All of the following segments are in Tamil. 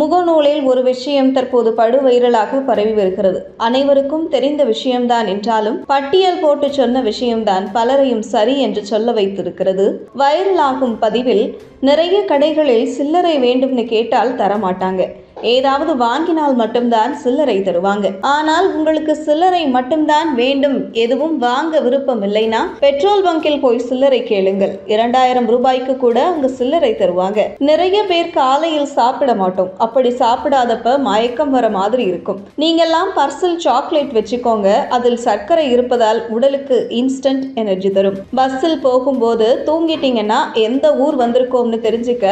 முகநூலில் ஒரு விஷயம் தற்போது படு வைரலாக பரவி வருகிறது அனைவருக்கும் தெரிந்த விஷயம்தான் என்றாலும் பட்டியல் போட்டு சொன்ன விஷயம்தான் பலரையும் சரி என்று சொல்ல வைத்திருக்கிறது. வைரலாகும் பதிவில் நிறைய கடைகளில் சில்லறை வேண்டும்னு கேட்டால் தரமாட்டாங்க. ஏதாவது வாங்கினால் மட்டும்தான் சில்லறை தருவாங்க. ஆனால் உங்களுக்கு சில்லறை மட்டும்தான் வேண்டும். எதுவும் வாங்க விருப்பம் இல்லைனா பெட்ரோல் பங்கில் போய் சில்லறை கேளுங்கள். இரண்டாயிரம் ரூபாய்க்கு கூட அங்கு சில்லறை தருவாங்க. நிறைய பேர் காலையில் சாப்பிட மாட்டோம். அப்படி சாப்பிடாதப்ப மயக்கம் வர மாதிரி இருக்கும். நீங்கெல்லாம் பர்சல் சாக்லேட் வச்சுக்கோங்க. அதில் சர்க்கரை இருப்பதால் உடலுக்கு இன்ஸ்டன்ட் எனர்ஜி தரும். பஸ்ஸில் போகும்போது தூங்கிட்டீங்கன்னா எந்த ஊர் வந்திருக்கோம்னு தெரிஞ்சுக்க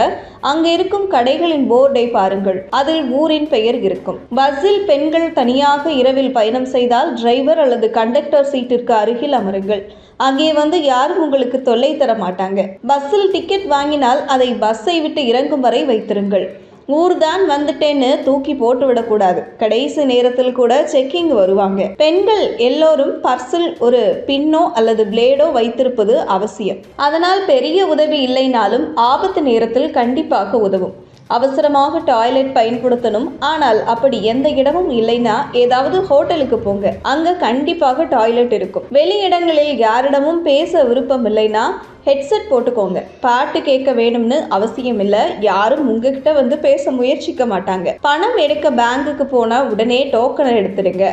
அங்கே இருக்கும் கடைகளின் போர்டை பாருங்கள். அதில் ஊரின் பெயர் இருக்கும். பஸ்ஸில் பெண்கள் தனியாக இரவில் பயணம் செய்தால் டிரைவர் அல்லது கண்டக்டர் சீட்டிற்கு அருகில் அமருங்கள். அங்கே வந்து யாரும் உங்களுக்கு தொல்லை தர மாட்டாங்க பஸ்ஸில் டிக்கெட் வாங்கினால் அதை பஸ்ஸை விட்டு இறங்கும் வரை வைத்திருங்கள். ஊர்தான் வந்துட்டேன்னு தூக்கி போட்டு விடக்கூடாது. கடைசி நேரத்தில் கூட செக்கிங் வருவாங்க. பெண்கள் எல்லோரும் பர்சில் ஒரு பின்னோ அல்லது பிளேடோ வைத்திருப்பது அவசியம். அதனால் பெரிய உதவி இல்லைனாலும் ஆபத்து நேரத்தில் கண்டிப்பாக உதவும். அவசரமாக டாய்லெட் பயன்படுத்தணும். ஆனால் அப்படி எந்த இடமும் இல்லைன்னா ஏதாவது ஹோட்டலுக்கு போங்க. அங்க கண்டிப்பாக டாய்லெட் இருக்கும். வெளி இடங்களில் யாரிடமும் பேச விருப்பம் இல்லைன்னா ஹெட்செட் போட்டுக்கோங்க. பாட்டு கேட்க வேணும்னு அவசியம் இல்லை. யாரும் உங்ககிட்ட வந்து பேச முயற்சிக்க மாட்டாங்க. பணம் எடுக்க பேங்குக்கு போனா உடனே டோக்கன் எடுத்துடுங்க.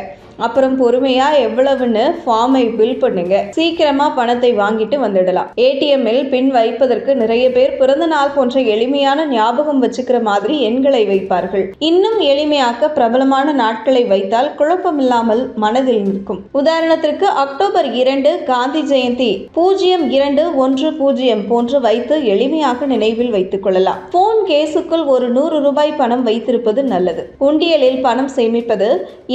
அப்புறம் பொறுமையா எவ்வளவுன்னு ஃபார்மை பில் பண்ணுங்க. சீக்கிரமா பணத்தை வாங்கிட்டு வந்துடலாம். ஏடிஎம்மில் பின் வைப்பதற்கு நிறைய பேர் பிறந்த நாள் போன்ற எளிமையான ஞாபகம் வச்சுக்கிற மாதிரி எண்களை வைப்பார்கள். இன்னும் எளிமையாக்க பிரபலமான நாட்களை வைத்தால் குழப்பமில்லாமல் மனதில் நிற்கும். உதாரணத்திற்கு அக்டோபர் இரண்டு காந்தி ஜெயந்தி. பூஜ்ஜியம் இரண்டு ஒன்று பூஜ்ஜியம் போன்று வைத்து எளிமையாக நினைவில் வைத்துக் கொள்ளலாம். போன் கேஸுக்குள் ஒரு நூறு ரூபாய் பணம் வைத்திருப்பது நல்லது. உண்டியலில் பணம் சேமிப்பது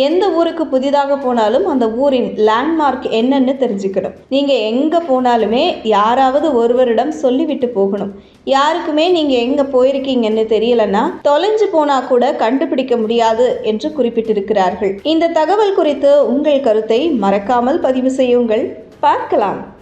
எந்த ஊருக்கு புதிதாக போனாலும் அந்த ஊரின் லேண்ட்மார்க் என்னன்னு தெரிஞ்சுக்கணும். நீங்கள் எங்கே போனாலுமே யாராவது ஒருவரிடம் சொல்லிவிட்டு போகணும். யாருக்குமே நீங்கள் எங்கே போயிருக்கீங்கன்னு தெரியலன்னா தொலைஞ்சு போனா கூட கண்டுபிடிக்க முடியாது என்று குறிப்பிட்டிருக்கிறார்கள். இந்த தகவல் குறித்து உங்கள் கருத்தை மறக்காமல் பதிவு செய்யுங்கள். பார்க்கலாம்.